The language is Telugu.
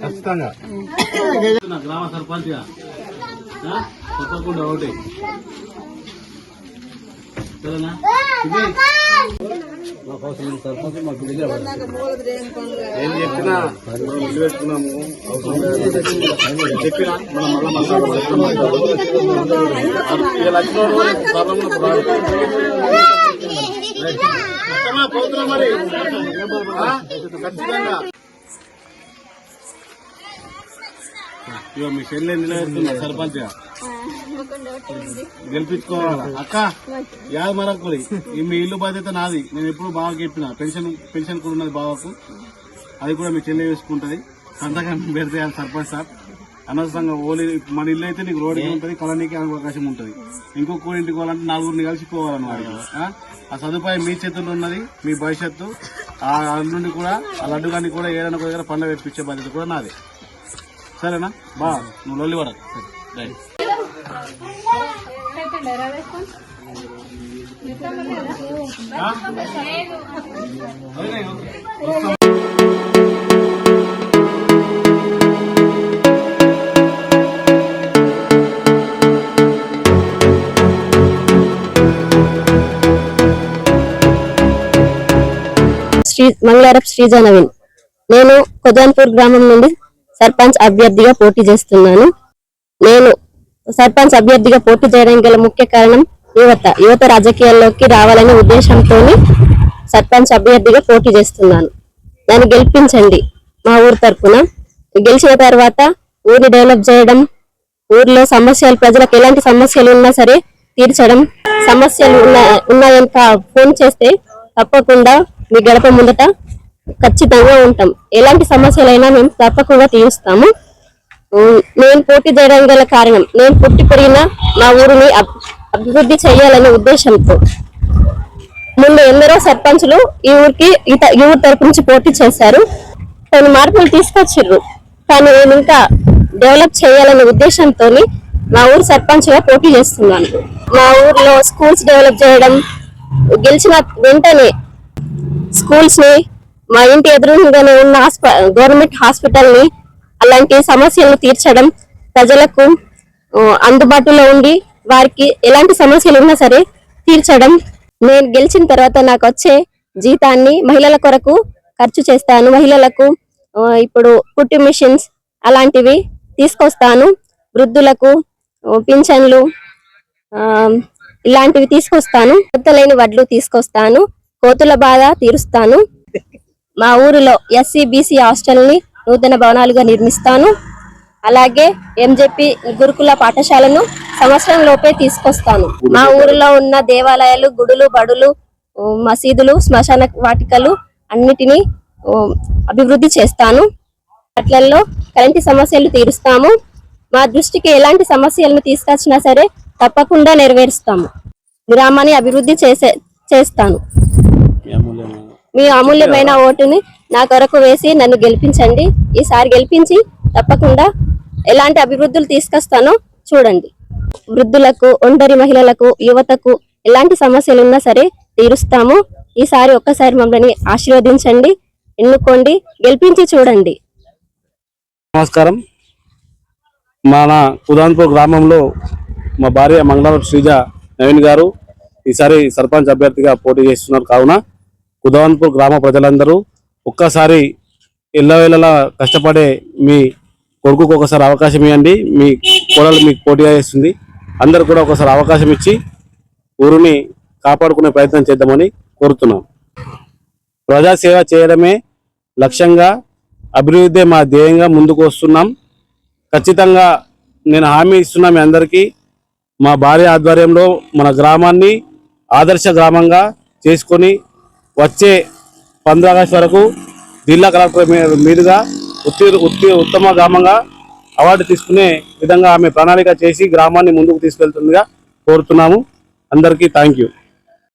ఖచ్చితంగా గ్రామ సర్పంచ్ తప్పకుండా ఒకటి సరేనా మాకు ఏం చెప్పినా పెట్టుకున్నాము చెప్పినా మనం మరి ఖచ్చితంగా ఇగో మీ చెల్లె నిలబెడుతున్నా సర్పంచ్. గెలిపించుకోవాలా? అక్క యాద మరక్కుడి ఈ మీ ఇల్లు బాధ్యత నాది. నేను ఎప్పుడు బాగా చెప్పిన పెన్షన్ పెన్షన్ కూడా ఉన్నది బావకు. అది కూడా మీ చెల్లె వేసుకుంటది. సంతకం పెడితే సర్పంచ్ సార్. అనవసరంగా ఓలి మన ఇల్లు అయితే నీకు రోడ్డుకి ఉంటుంది కళనీకి అవకాశం ఉంటుంది. ఇంకొక ఊరి ఇంటికి పోవాలంటే నలుగురిని కలిసిపోవాలన్నమాట ఆ? ఆ సదుపాయం మీ చేతుల్లో ఉన్నది మీ భవిష్యత్తు. ఆ అల్లుండి కూడా ఆ లడ్డు గాని కూడా ఏదైనా ఒక దగ్గర పండుగ పెట్టించే బాధ్యత కూడా నాదే. సరేనా? బా నువ్వు లొల్లి పడకు. రైట్ శ్రీ మంగళారపు శ్రీజ నవీన్ నేను కొజాన్పూర్ గ్రామం నుండి సర్పంచ్ అభ్యర్థిగా పోటీ చేస్తున్నాను. నేను సర్పంచ్ అభ్యర్థిగా పోటీ చేయడానికి గల ముఖ్య కారణం యువత. యువత రాజకీయాల్లోకి రావాలనే ఉద్దేశంతో సర్పంచ్ అభ్యర్థిగా పోటీ చేస్తున్నాను. నన్ను గెలిపించండి మా ఊరు తరపున. గెలిచిన తర్వాత ఊరిని డెవలప్ చేయడం ఊర్లో సమస్యలు ప్రజలకు ఎలాంటి సమస్యలు ఉన్నా సరే తీర్చడం సమస్యలు ఉన్న ఉన్నాయని కా- ఫోన్ చేస్తే తప్పకుండా మీ గడప ముందట ఖచ్చితంగా ఉంటాం. ఎలాంటి సమస్యలైనా మేము తప్పకుండా తీరుస్తాము. నేను పోటీ చేయడం గల కారణం నేను పుట్టి పెరిగిన మా ఊరిని అబ్- అభివృద్ధి చేయాలనే ఉద్దేశంతో. ముందు ఎందరో సర్పంచులు ఈ ఊరికి ఈ ఈ ఊరి తరపు నుంచి పోటీ చేశారు. కొన్ని మార్పులు తీసుకొచ్చిర్రు. కానీ నేను ఇంకా డెవలప్ చేయాలనే ఉద్దేశంతో మా ఊరు సర్పంచ్గా పోటీ చేస్తున్నాను. మా ఊర్లో స్కూల్స్ డెవలప్ చేయడం గెలిచిన వెంటనే స్కూల్స్ని మా ఇంటి ఎదురుగానే ఉన్న గవర్నమెంట్ హాస్పిటల్ని అలాంటి సమస్యలను తీర్చడం ప్రజలకు అందుబాటులో ఉండి వారికి ఎలాంటి సమస్యలు ఉన్నా సరే తీర్చడం. నేను గెలిచిన తర్వాత నాకు వచ్చే జీతాన్ని మహిళల కొరకు ఖర్చు చేస్తాను. మహిళలకు ఇప్పుడు కుట్టి మిషన్స్ అలాంటివి తీసుకొస్తాను. వృద్ధులకు పింఛన్లు ఇలాంటివి తీసుకొస్తాను. లేని వడ్లు తీసుకొస్తాను. కోతుల బాధ తీరుస్తాను. మా ఊరిలో ఎస్సీ బీసీ నూతన భవనాలుగా నిర్మిస్తాను. అలాగే ఎంజెపి గురుకుల పాఠశాలను సంవత్సరం లోపే తీసుకొస్తాను. మా ఊరిలో ఉన్న దేవాలయాలు గుడులు బడులు మసీదులు శ్మశాన వాటికలు అన్నిటినీ అభివృద్ధి చేస్తాను. వాటిలలో కరెంటు సమస్యలు తీరుస్తాము. మా దృష్టికి ఎలాంటి సమస్యలను తీసుకొచ్చినా సరే తప్పకుండా నెరవేరుస్తాము. గ్రామాన్ని అభివృద్ధి చేసే చేస్తాను. మీ అమూల్యమైన ఓటుని నా కొరకు వేసి నన్ను గెలిపించండి. ఈసారి గెలిపించి తప్పకుండా ఎలాంటి అభివృద్ధులు తీసుకొస్తానో చూడండి. వృద్ధులకు ఒంటరి మహిళలకు యువతకు ఎలాంటి సమస్యలు ఉన్నా సరే తీరుస్తాము. ఈసారి ఒక్కసారి మమ్మల్ని ఆశీర్వదించండి ఎన్నుకోండి గెలిపించి చూడండి. నమస్కారం. మన కుదాన్పూర్ గ్రామంలో మా భార్య మంగళవారం శ్రీజ నవీన్ గారు ఈసారి సర్పంచ్ అభ్యర్థిగా పోటీ చేస్తున్నారు. కావున కుదాన్పూర్ గ్రామ ప్రజలందరూ ఒక్కసారి ఎల్లవేళలా కష్టపడే మీ కొడుకుకు ఒకసారి అవకాశం ఇవ్వండి. మీ కోడలు మీకు పోటీగా చేస్తుంది. అందరు కూడా ఒకసారి అవకాశం ఇచ్చి ఊరిని కాపాడుకునే ప్రయత్నం చేద్దామని కోరుతున్నాం. ప్రజాసేవ చేయడమే లక్ష్యంగా అభివృద్ధి మా ధ్యేయంగా ముందుకు వస్తున్నాం. ఖచ్చితంగా నేను హామీ ఇస్తున్నా మీ అందరికీ. మా భార్య ఆధ్వర్యంలో మన గ్రామాన్ని ఆదర్శ గ్రామంగా చేసుకొని వచ్చే పంద్ర ఆగస్టు వరకు జిల్లా కలెక్టర్ మీదుగా ఉత్తి ఉత్తి ఉత్తమ గ్రామంగా అవార్డు తీసుకునే విధంగా ఆమె ప్రణాళిక చేసి గ్రామాన్ని ముందుకు తీసుకెళ్తుందిగా కోరుతున్నాము. అందరికీ థ్యాంక్ యూ